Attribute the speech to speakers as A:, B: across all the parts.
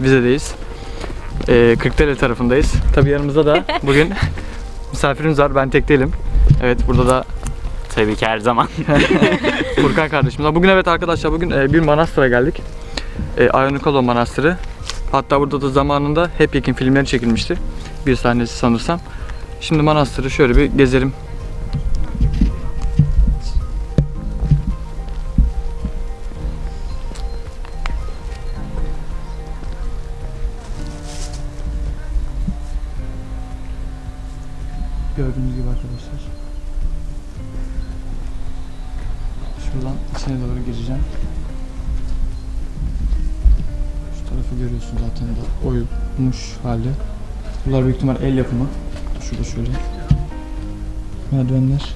A: vizedeyiz. Ee, Kırklareli tarafındayız. Tabii yanımızda da bugün misafirimiz var. Ben tek değilim. Evet burada da
B: Tabii ki her zaman.
A: Furkan kardeşimiz var. Bugün evet arkadaşlar bugün e, bir manastıra geldik. E, Ionikolo Manastırı. Hatta burada da zamanında hep yakın filmleri çekilmişti. Bir sahnesi sanırsam. Şimdi manastırı şöyle bir gezelim. Arkadaşlar. Şuradan içine doğru gireceğim. Şu tarafı görüyorsun zaten da oyulmuş halde. Bunlar büyük ihtimal el yapımı. Şurada şöyle. Merdivenler.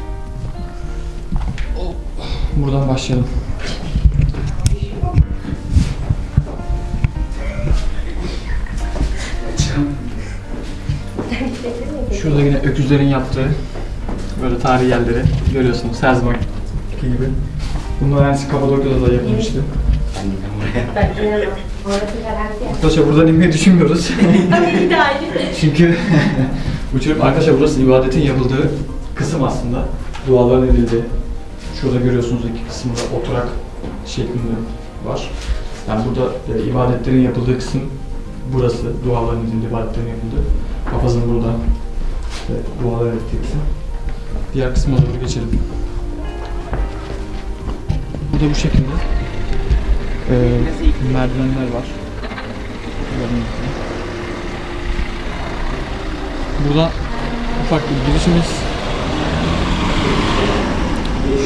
A: Buradan başlayalım. Şurada yine öküzlerin yaptığı böyle tarihi yerleri görüyorsunuz her gibi. Bunun öğrencisi Kapadokya'da da yapılmıştı. Arkadaşlar buradan inmeyi düşünmüyoruz. Çünkü uçurup arkadaşlar burası ibadetin yapıldığı kısım aslında. Duaların edildiği. Şurada görüyorsunuz iki kısımda oturak şeklinde var. Yani burada e, ibadetlerin yapıldığı kısım burası. Duaların edildiği, ibadetlerin yapıldığı. Papazın burada işte, dualar ettiği kısım. Diğer kısma doğru geçelim. Bu da bu şekilde. Ee, merdivenler var. Burada ufak bir girişimiz.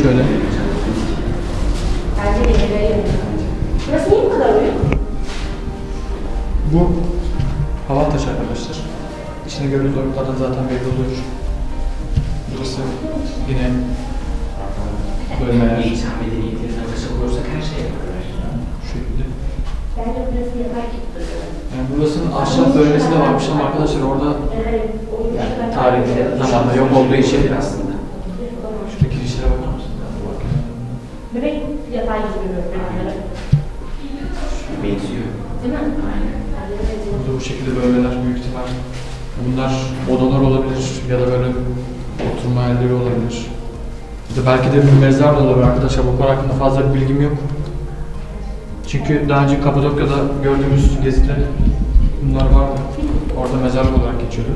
A: Şöyle.
C: Burası niye bu kadar uyuk?
A: Bu. İçine gördüğünüz oyuklardan zaten belli oluyor. Burası yine bölmeler.
B: İnsan medeniyetlerine başa olursak her şey yapıyorlar.
A: Şu şekilde.
C: Bence burası duruyor.
A: Yani burasının ahşap bölmesi de varmış ama arkadaşlar orada
C: Yani
A: tarihte zamanda yok olduğu için
B: aslında.
A: şuradaki girişlere bakar mısın?
C: Bebek yatay gibi bebekler.
B: Benziyor.
C: Değil mi?
B: Aynen.
A: Burada bu şekilde bölmeler büyük ihtimal. Bunlar odalar olabilir ya da böyle oturma yerleri olabilir. Ya da belki de bir mezar da olabilir arkadaşlar. Bu konu hakkında fazla bir bilgim yok. Çünkü daha önce Kapadokya'da gördüğümüz gezide bunlar vardı. Orada mezarlık olarak geçiyordu.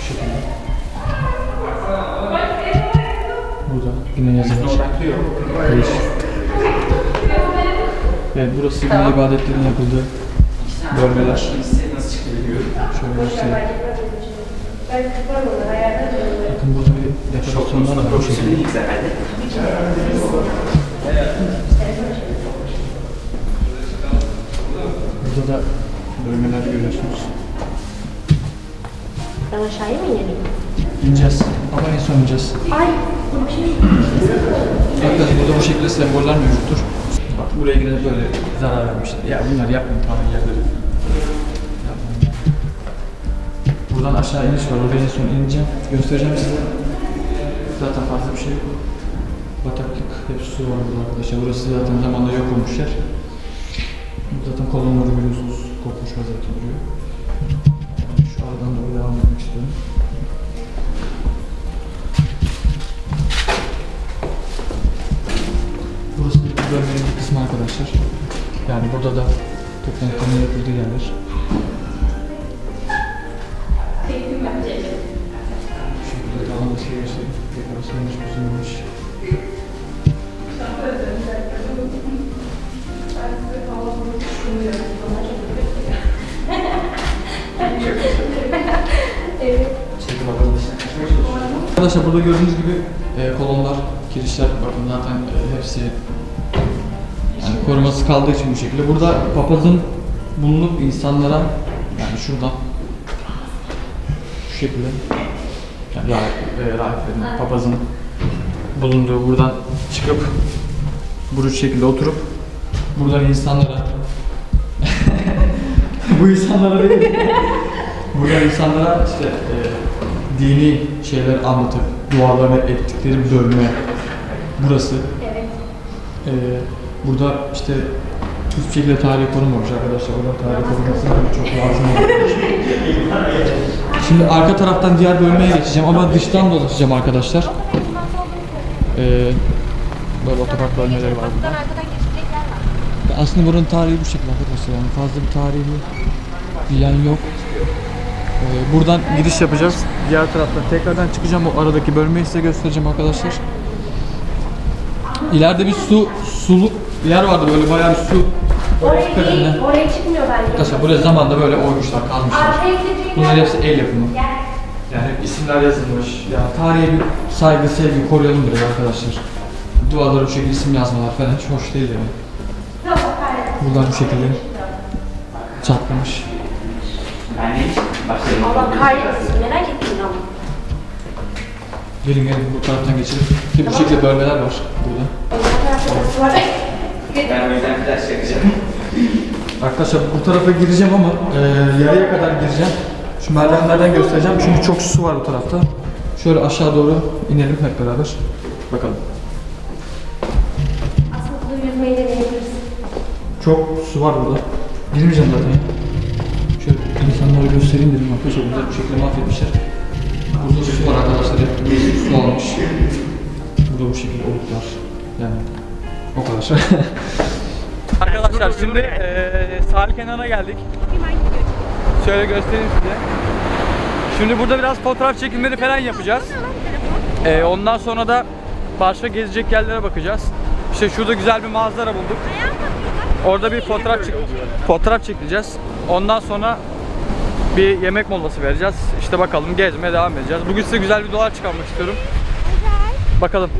A: Şu şekilde. Burada yine yazılmış. Evet burası yine ibadetlerin yapıldığı bölmeler.
B: Nasıl çıktı bilmiyorum.
A: Şöyle göstereyim. Bakın burada bir dekorasyonlar var bu şekilde. Burada da bölmeler görüyorsunuz.
C: Ben aşağıya mı inelim?
A: İneceğiz ama en son ineceğiz.
C: Ay, bu bir şey.
A: Bakın burada bu şekilde semboller mevcuttur. Bak buraya gidip böyle zarar vermişler. Ya bunlar yapmayın falan yerleri. Buradan aşağı iniş var. Oraya en son ineceğim. Göstereceğim size. Zaten fazla bir şey yok. Bataklık, hep su var burada arkadaşlar. Burası zaten zamanla yok olmuş yer. Zaten kolonları görüyorsunuz. Kopmuş vaziyette duruyor. Şu aradan doğru devam etmek istiyorum. Bölmenin bir kısmı arkadaşlar. Yani burada da toplantıların yapıldığı yerler. Şu şekilde devam edilmesi, dekorasyonmuş, bozulmamış. Arkadaşlar burada gördüğünüz gibi e, kolonlar, kirişler bakın zaten e, hepsi koruması kaldığı için bu şekilde. Burada papazın bulunup insanlara yani şuradan şu şekilde yani rahip, e, rahiplerin, papazın bulunduğu buradan çıkıp bu şekilde oturup buradan insanlara bu insanlara değil Burada insanlara işte e, dini şeyler anlatıp dualarını ettikleri bölme burası.
C: Evet.
A: E, burada işte Hiçbir şekilde tarihi korunmamış arkadaşlar. Burada tarihi korunması çok lazım. Şimdi arka taraftan diğer bölmeye geçeceğim ama dıştan dolaşacağım arkadaşlar. Ee, böyle otopark bölmeleri var burada. Aslında buranın tarihi bu şekilde arkadaşlar yani fazla bir tarihi bir yan yok. Ee, buradan giriş yapacağız. Diğer taraftan tekrardan çıkacağım o aradaki bölmeyi size göstereceğim arkadaşlar. İleride bir su suluk yer vardı böyle bayağı bir su
C: Oraya değil, oraya çıkmıyor bence.
A: Arkadaşlar buraya zamanda böyle oymuşlar, kazmışlar.
C: Arkaya gidecek
A: Bunlar
C: yer
A: hepsi el yapımı.
C: Gel.
A: Yani hep isimler yazılmış. Yani tarihe bir saygı, sevgi koruyalım buraya arkadaşlar. Dualara bu şekilde isim yazmalar falan hiç hoş değil yani.
C: Yok, hayır.
A: Buradan şekilde çatlamış.
B: Hiç.
C: Allah kahretsin, merak ettim ama.
A: Gelin gelin bu taraftan geçelim. Ki bu şekilde bölmeler var burada.
C: Tarafta da su var.
B: Ben o yüzden flash yakacağım.
A: Arkadaşlar bu tarafa gireceğim ama e, yarıya kadar gireceğim. Şu merdivenlerden göstereceğim çünkü çok su var bu tarafta. Şöyle aşağı doğru inelim hep beraber. Bakalım.
C: Aslında burada yüzmeyi deneyebiliriz.
A: Çok su var burada. Girmeyeceğim zaten. ya. Şöyle insanlara göstereyim dedim arkadaşlar. Burada bu şekilde mahvetmişler. Burada su var arkadaşlar. Hep su almış. Burada bu şekilde oluklar. Yani o kadar. arkadaşlar şimdi eee sahil kenarına geldik. Şöyle göstereyim size. Şimdi burada biraz fotoğraf çekimleri falan yapacağız. Ee, ondan sonra da başka gezecek yerlere bakacağız. İşte şurada güzel bir manzara bulduk. Orada bir fotoğraf çek fotoğraf çekeceğiz. Ondan sonra bir yemek molası vereceğiz. İşte bakalım gezmeye devam edeceğiz. Bugün size güzel bir dolar çıkarmak istiyorum. Bakalım.